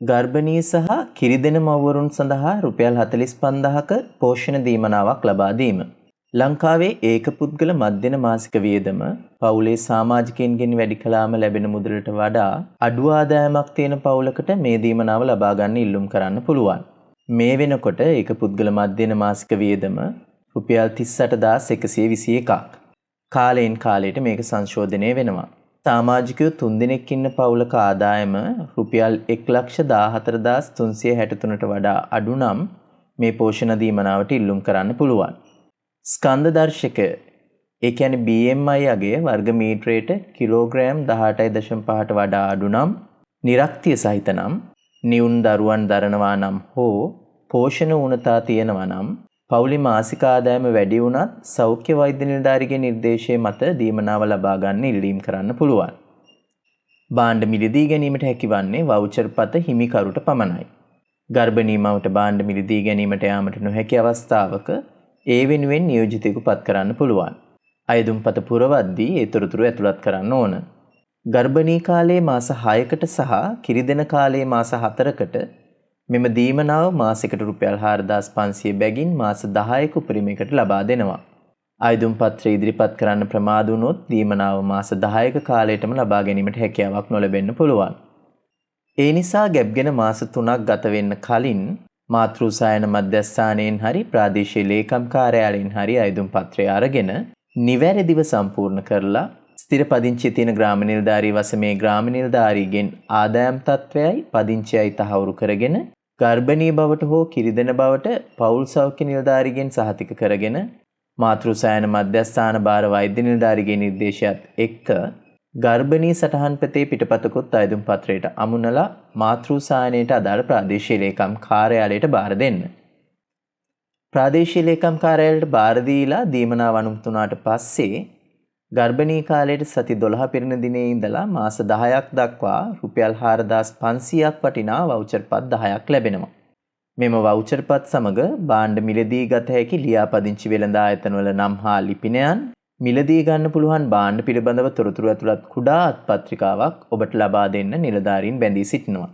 ගර්භණී සහ කිරිදෙන මව්වරුන් සඳහා රුපියල් 45000ක පෝෂණ දීමනාවක් ලබා දීම. ලංකාවේ ඒක පුද්ගල මධ්‍යන මාසික වියදම පවුලේ සමාජිකයින්ගෙන් වැඩි කලාම ලැබෙන මුදලට වඩා අඩු ආදායමක් තියෙන පවුලකට මේ දීමනාව ලබා ගන්න ඉල්ලුම් කරන්න පුළුවන්. මේ වෙනකොට ඒක පුද්ගල මධ්‍යන මාසික වියදම රුපියල් 38121ක්. කාලයෙන් කාලයට මේක සංශෝධනය වෙනවා. සාමාජිකයෝ තුන්දෙනෙක් ඉන්න පවුලක ආදායම රුපියල් 114363ට වඩා අඩු නම් මේ පෝෂණ දීමනාවට ඉල්ලුම් කරන්න පුළුවන්. ස්කන්ධ දර්ශක ඒ කියන්නේ BMI අගය වර්ග මීටරයට කිලෝග්‍රෑම් 18.5ට වඩා අඩු නම් නිරක්තිය සහිත නම් නිවුන් දරුවන් දරනවා නම් හෝ පෝෂණ ඌනතා තියෙනවා නම් පවුලේ මාසික ආදායම වැඩි වුණත් සෞඛ්‍ය වෛද්‍ය නිලධාරිගේ නිර්දේශය මත දීමනාව ලබා ගන්න ඉල්ලීම් කරන්න පුළුවන්. භාණ්ඩ මිලදී ගැනීමට හැකිවන්නේ වවුචර් පත හිමිකරුට පමණයි. ගර්භණී මවට භාණ්ඩ මිලදී ගැනීමට යාමට නොහැකි අවස්ථාවක ඒ වෙනුවෙන් නියෝජිතයෙකු පත් කරන්න පුළුවන්. අයදුම්පත පුරවද්දී ඒ තොරතුරු ඇතුළත් කරන්න ඕන. ගර්භණී කාලයේ මාස 6කට සහ කිරිදෙන කාලයේ මාස 4කට මෙම දීමනාව මාසෙකට රුපියල් 4500 බැගින් මාස 10ක උපරිමයකට ලබා දෙනවා. ආයුධම් පත්‍රය ඉදිරිපත් කරන්න ප්‍රමාද වුණොත් දීමනාව මාස 10ක කාලයටම ලබා ගැනීමට හැකියාවක් නොලැබෙන්න පුළුවන්. ඒ නිසා ගැබ්ගෙන මාස 3ක් ගත වෙන්න කලින් මාතෘ සායන මධ්‍යස්ථානයෙන් හරි ප්‍රාදේශීය ලේකම් කාර්යාලයෙන් හරි ආයුධම් පත්‍රය අරගෙන නිවැරදිව සම්පූර්ණ කරලා ස්ථිර පදිංචි තියෙන ග්‍රාම නිලධාරී වසමේ ග්‍රාම නිලධාරීගෙන් ආදායම් තත්ත්වයයි පදිංචියයි තහවුරු කරගෙන ගර්භණී බවට හෝ කිරිදෙන බවට පවුල් සෞඛ්‍ය නිලධාරිගෙන් සහතික කරගෙන මාතෘසායන මධ්‍යස්ථාන භාර වෛද්‍ය නිලධාරිගේ නිර්දේශයත් එක්ක ගර්භණී සටහන් පතේ පිටපතකුත් අයදුම් පත්‍රයට අමුණලා මාතෘසායනයට අදාළ ප්‍රාදේශීය ලේකම් කාර්යාලයට බාර දෙන්න. ප්‍රාදේශීය ලේකම් කාර්යාලයට බාර දීලා දීමනාව අනුමතුනාට පස්සේ ගර්භණී කාලයට සති 12 පිරෙන දිනේ ඉඳලා මාස 10ක් දක්වා රුපියල් 4500ක් වටිනා වවුචර් පත් 10ක් ලැබෙනවා. මෙම වවුචර් පත් සමග භාණ්ඩ මිලදී ගත හැකි ලියාපදිංචි වෙළඳ ආයතනවල නම් හා ලිපිනයන් මිලදී ගන්න පුළුවන් භාණ්ඩ පිළිබඳව තොරතුරු ඇතුළත් කුඩා අත්පත්‍රිකාවක් ඔබට ලබා දෙන්න නිලධාරීන් බැඳී සිටිනවා.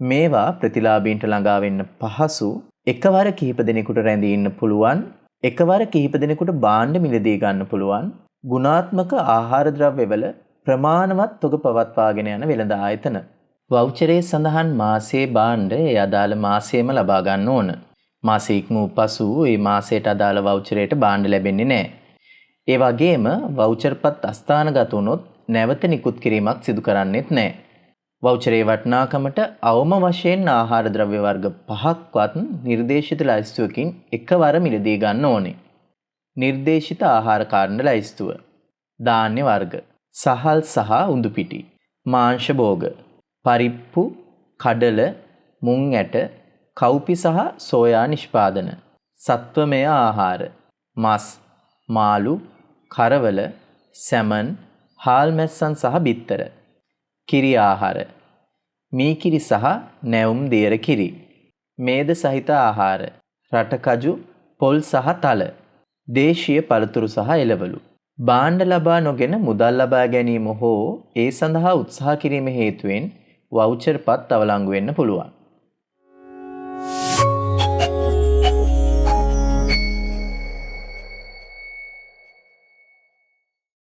මේවා ප්‍රතිලාභීන්ට ළඟා වෙන්න පහසු එකවර කිහිප දෙනෙකුට රැඳී ඉන්න පුළුවන් එකවර කිහිප දෙනෙකුට භාණ්ඩ මිලදී ගන්න පුළුවන් ගුණාත්මක ආහාර ද්‍රව්‍යවල ප්‍රමාණවත් තොග පවත්වාගෙන යන වෙළඳ ආයතන. වවුචරේ සඳහන් මාසේ භාණ්ඩ ඒ අදාළ මාසයේම ලබා ගන්න ඕන. මාසෙ ඉක්මූ පසු ඒ මාසයට අදාළ වවුචරයට භාණ්ඩ ලැබෙන්නේ නැහැ. ඒ වගේම වවුචර්පත් අස්ථානගත වුණොත් නැවත නිකුත් කිරීමක් සිදු කරන්නෙත් නැහැ. වවුචරේ වටිනාකමට අවම වශයෙන් ආහාර ද්‍රව්‍ය වර්ග පහක්වත් නිර්දේශිත ලයිස්තුවකින් එකවර මිලදී ගන්න ඕනේ. නිර්දේශිත ආහාර කාණ්ඩ ලැයිස්තුව. ධාන්‍ය වර්ග. සහල් සහ උඳු පිටි. මාංශ භෝග. පරිප්පු, කඩල, මුං ඇට, කව්පි සහ සෝයා නිෂ්පාදන. සත්වමය ආහාර. මස්, මාළු, කරවල, සැමන්, හාල් මැස්සන් සහ බිත්තර. කිරි ආහාර. මීකිරි සහ නැවුම් දියර කිරි. මේද සහිත ආහාර. රටකජු, පොල් සහ තල. දේශීය පළතුරු සහ එළවලු. භාණ්ඩ ලබා නොගෙන මුදල් ලබා ගැනීම හෝ ඒ සඳහා උත්සාහ කිරීම හේතුවෙන් වවුචර් පත් අවලංගු වෙන්න පුළුවන්.